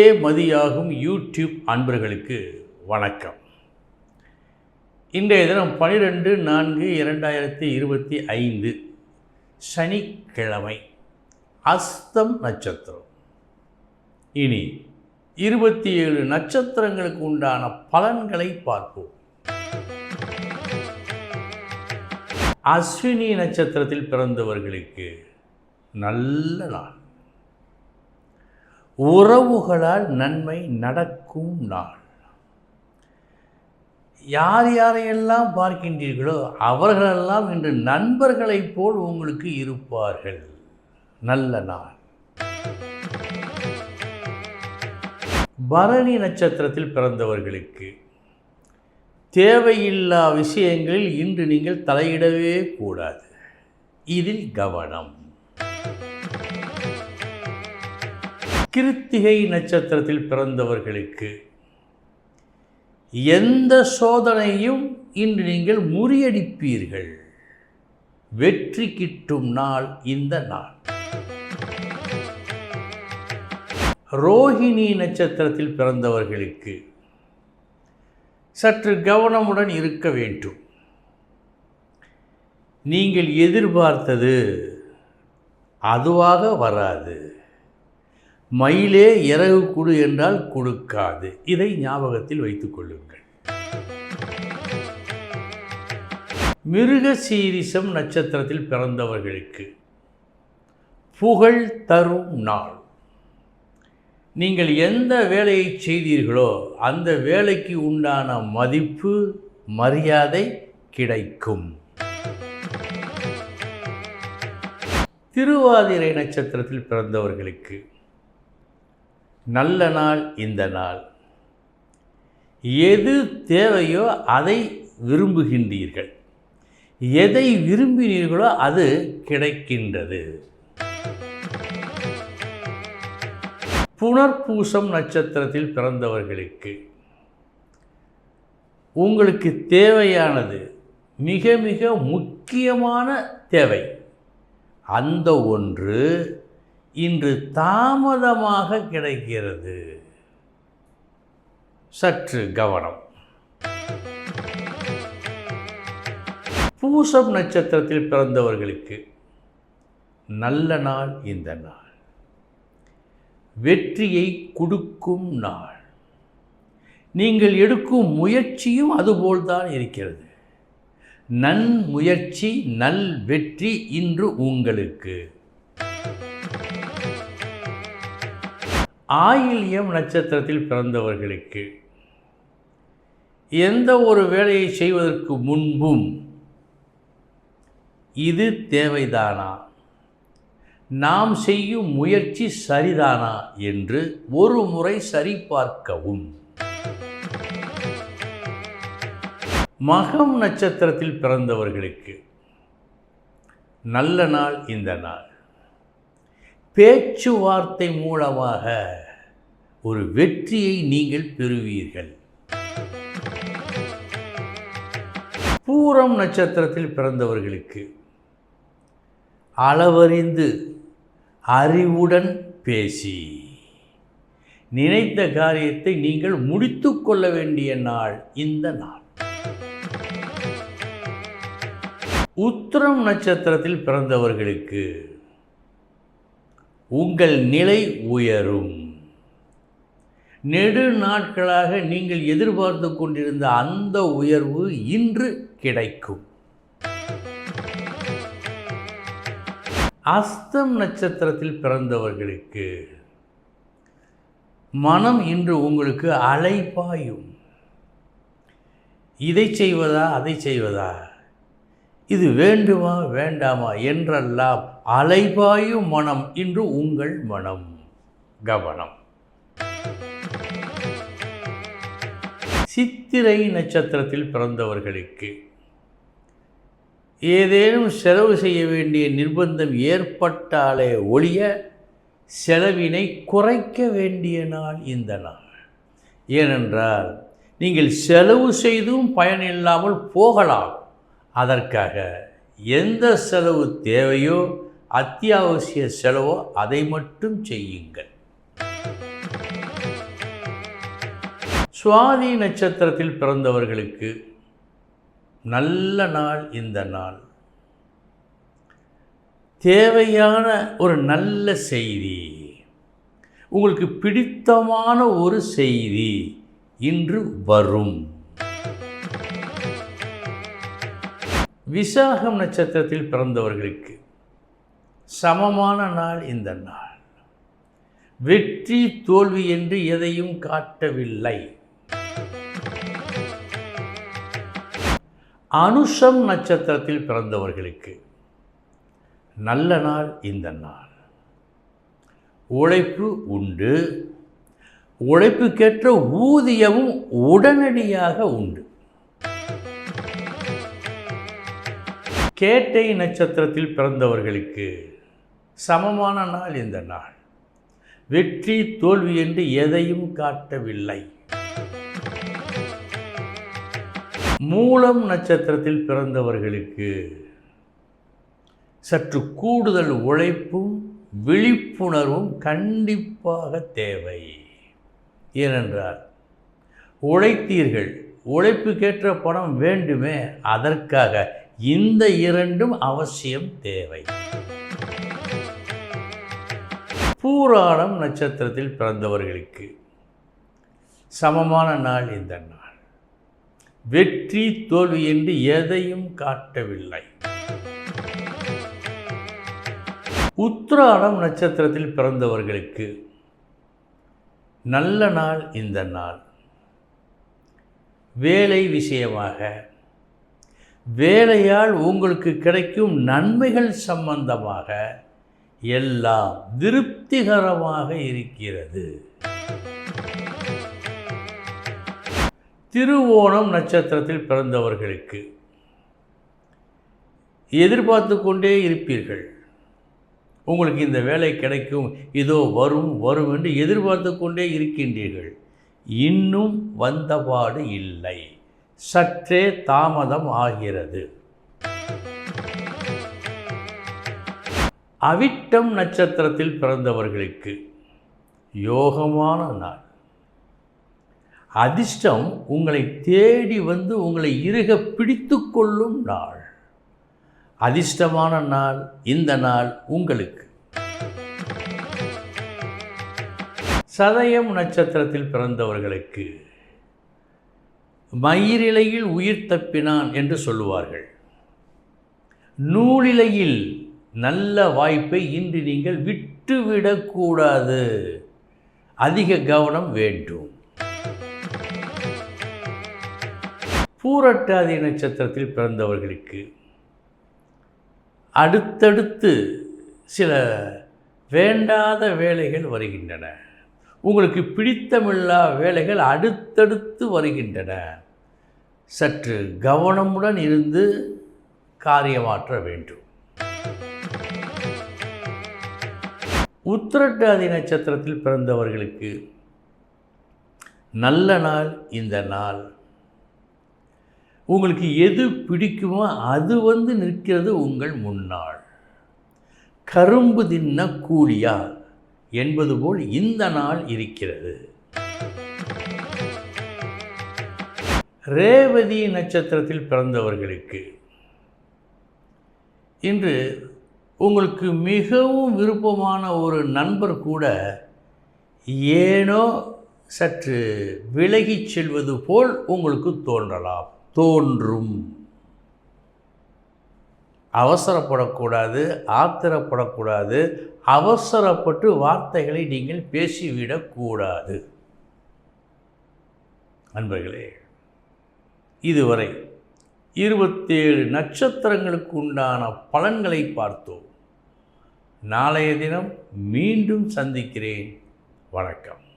மதியே மதியாகும் YouTube அன்பர்களுக்கு வணக்கம். இன்றைய தினம் பனிரெண்டு நான்கு இரண்டாயிரத்தி இருபத்தி ஐந்து சனிக்கிழமை அஸ்தம் நட்சத்திரம். இனி இருபத்தி ஏழு நட்சத்திரங்களுக்கு உண்டான பலன்களை பார்ப்போம். அஸ்வினி நட்சத்திரத்தில் பிறந்தவர்களுக்கு நல்ல நாள். உறவுகளால் நன்மை நடக்கும் நாள். யார் யாரையெல்லாம் பார்க்கின்றீர்களோ அவர்களெல்லாம் இன்று நண்பர்களைப் போல் உங்களுக்கு இருப்பார்கள். நல்ல நாள். பரணி நட்சத்திரத்தில் பிறந்தவர்களுக்கு தேவையில்லா விஷயங்களில் இன்று நீங்கள் தலையிடவே கூடாது. இதில் கவனம். கிருத்திகை நட்சத்திரத்தில் பிறந்தவர்களுக்கு எந்த சோதனையும் இன்று நீங்கள் முறியடிப்பீர்கள். வெற்றி கிட்டும் நாள் இந்த நாள். ரோஹிணி நட்சத்திரத்தில் பிறந்தவர்களுக்கு சற்று கவனமுடன் இருக்க வேண்டும். நீங்கள் எதிர்பார்த்தது அதுவாக வராது. மயிலே இறகு கொடு என்றால் கொடுக்காது. இதை ஞாபகத்தில் வைத்துக் கொள்ளுங்கள். மிருக சீரிசம் நட்சத்திரத்தில் பிறந்தவர்களுக்கு புகழ் தரும் நாள். நீங்கள் எந்த வேலையை செய்தீர்களோ அந்த வேலைக்கு உண்டான மதிப்பு மரியாதை கிடைக்கும். திருவாதிரை நட்சத்திரத்தில் பிறந்தவர்களுக்கு நல்ல நாள் இந்த நாள். எது தேவையோ அதை விரும்புகின்றீர்கள். எதை விரும்பினீர்களோ அது கிடைக்கின்றது. புனர்பூசம் நட்சத்திரத்தில் பிறந்தவர்களுக்கு உங்களுக்கு தேவையானது மிக மிக முக்கியமான தேவை. அந்த ஒன்று இன்று தாமதமாக கிடைக்கிறது. சற்று கவனம். பூசம் நட்சத்திரத்தில் பிறந்தவர்களுக்கு நல்ல நாள் இந்த நாள். வெற்றியை கொடுக்கும் நாள். நீங்கள் எடுக்கும் முயற்சியும் அதுபோல்தான் இருக்கிறது. நன்முயற்சி நல் வெற்றி இன்று உங்களுக்கு. ஆயில்யம் நட்சத்திரத்தில் பிறந்தவர்களுக்கு எந்த ஒரு வேலையை செய்வதற்கு முன்பும் இது தேவைதானா? நாம் செய்யும் முயற்சி சரிதானா? என்று ஒரு முறை சரிபார்க்கவும். மகம் நட்சத்திரத்தில் பிறந்தவர்களுக்கு நல்ல நாள் இந்த நாள். பேச்சுவார்த்தை மூலமாக ஒரு வெற்றியை நீங்கள் பெறுவீர்கள். பூரம் நட்சத்திரத்தில் பிறந்தவர்களுக்கு அளவறிந்து அறிவுடன் பேசி நினைத்த காரியத்தை நீங்கள் முடித்து கொள்ள வேண்டிய நாள் இந்த நாள். உத்திரம் நட்சத்திரத்தில் பிறந்தவர்களுக்கு உங்கள் நிலை உயரும். நெடு நாட்களாக நீங்கள் எதிர்பார்த்து கொண்டிருந்த அந்த உயர்வு இன்று கிடைக்கும். அஸ்தம் நட்சத்திரத்தில் பிறந்தவர்களுக்கு மனம் இன்று உங்களுக்கு அலைப்பாயும் இதை செய்வதா அதை செய்வதா? இது வேண்டுமா வேண்டாமா என்றெல்லாம் அலைபாயும் மனம் இன்று உங்கள் மனம். கவனம். சித்திரை நட்சத்திரத்தில் பிறந்தவர்களுக்கு. ஏதேனும் செலவு செய்ய வேண்டிய நிர்பந்தம் ஏற்பட்டாலே ஒழிய செலவினை குறைக்க வேண்டிய நாள் இந்த நாள். ஏனென்றால் நீங்கள் செலவு செய்தும் பயனில்லாமல் போகலாம். அதற்காக எந்த செலவு தேவையோ அத்தியாவசிய செலவோ அதை மட்டும் செய்யுங்கள். சுவாதி நட்சத்திரத்தில் பிறந்தவர்களுக்கு நல்ல நாள் இந்த நாள். தேவையான ஒரு நல்ல செய்தி. உங்களுக்கு பிடித்தமான ஒரு செய்தி இன்று வரும். விசாகம் நட்சத்திரத்தில் பிறந்தவர்களுக்கு சமமான நாள் இந்த நாள். வெற்றி தோல்வி என்று எதையும் காட்டவில்லை. அனுஷம் நட்சத்திரத்தில் பிறந்தவர்களுக்கு நல்ல நாள் இந்த நாள். உழைப்பு உண்டு. உழைப்புக்கேற்ற ஊதியமும் உடனடியாக உண்டு. கேட்டை நட்சத்திரத்தில் பிறந்தவர்களுக்கு சமமான நாள் இந்த நாள். வெற்றி தோல்வி என்று எதையும் காட்டவில்லை. மூலம் நட்சத்திரத்தில் பிறந்தவர்களுக்கு சற்று கூடுதல் உழைப்பும் விழிப்புணர்வும் கண்டிப்பாக தேவை. ஏனென்றால் உழைத்தீர்கள் உழைப்புக்கேற்ற பணம் வேண்டுமே அதற்காக இந்த இரண்டும் அவசியம் தேவை. பூராடம் நட்சத்திரத்தில் பிறந்தவர்களுக்கு சமமான நாள் இந்த நாள். வெற்றி தோல்வி என்று எதையும் காட்டவில்லை. உத்ராடம் நட்சத்திரத்தில் பிறந்தவர்களுக்கு நல்ல நாள் இந்த நாள். வேலை விஷயமாக வேலையால் உங்களுக்கு கிடைக்கும் நன்மைகள் சம்பந்தமாக எல்லாம் திருப்திகரமாக இருக்கிறது. திருவோணம் நட்சத்திரத்தில் பிறந்தவர்களுக்கு எதிர்பார்த்து கொண்டே இருப்பீர்கள். உங்களுக்கு இந்த வேலை கிடைக்கும் இதோ வரும் வரும் என்று எதிர்பார்த்து கொண்டே இருக்கின்றீர்கள். இன்னும் வந்தபாடு இல்லை. சற்றே தாமதம் ஆகிறது. அவிட்டம் நட்சத்திரத்தில் பிறந்தவர்களுக்கு யோகமான நாள். அதிர்ஷ்டம் உங்களை தேடி வந்து உங்களை இறுக பிடித்து கொள்ளும் நாள். அதிர்ஷ்டமான நாள் இந்த நாள் உங்களுக்கு. சதயம் நட்சத்திரத்தில் பிறந்தவர்களுக்கு மயிரிலையில் உயிர் தப்பினான் என்று சொல்லுவார்கள். நூலிலையில் நல்ல வாய்ப்பை இன்று நீங்கள் விட்டுவிடக்கூடாது. அதிக கவனம் வேண்டும். பூரட்டாதி நட்சத்திரத்தில் பிறந்தவர்களுக்கு அடுத்தடுத்து சில வேண்டாத வேலைகள் வருகின்றன. உங்களுக்கு பிடித்தமில்லா வேலைகள் அடுத்தடுத்து வருகின்றன. சற்று கவனமுடன் இருந்து காரியமாற்ற வேண்டும். உத்திரட்டாதி நட்சத்திரத்தில் பிறந்தவர்களுக்கு நல்ல நாள் இந்த நாள் உங்களுக்கு எது பிடிக்குமோ அது வந்து நிற்கிறது உங்கள் முன்னாள் கரும்பு தின்ன கூலியா என்பது போல் இந்த நாள் இருக்கிறது. ரேவதி நட்சத்திரத்தில் பிறந்தவர்களுக்கு இன்று உங்களுக்கு மிகவும் விருப்பமான ஒரு நண்பர் கூட ஏனோ சற்று விலகிச் செல்வது போல் உங்களுக்கு தோன்றலாம். தோன்றும். அவசரப்படக்கூடாது ஆத்திரப்படக்கூடாது அவசரப்பட்டு வார்த்தைகளை நீங்கள் பேசிவிடக்கூடாது. அன்பர்களே இதுவரை இருபத்தேழு நட்சத்திரங்களுக்கு உண்டான பலன்களை பார்த்தோம். நாளைய தினம் மீண்டும் சந்திக்கிறேன். வணக்கம்.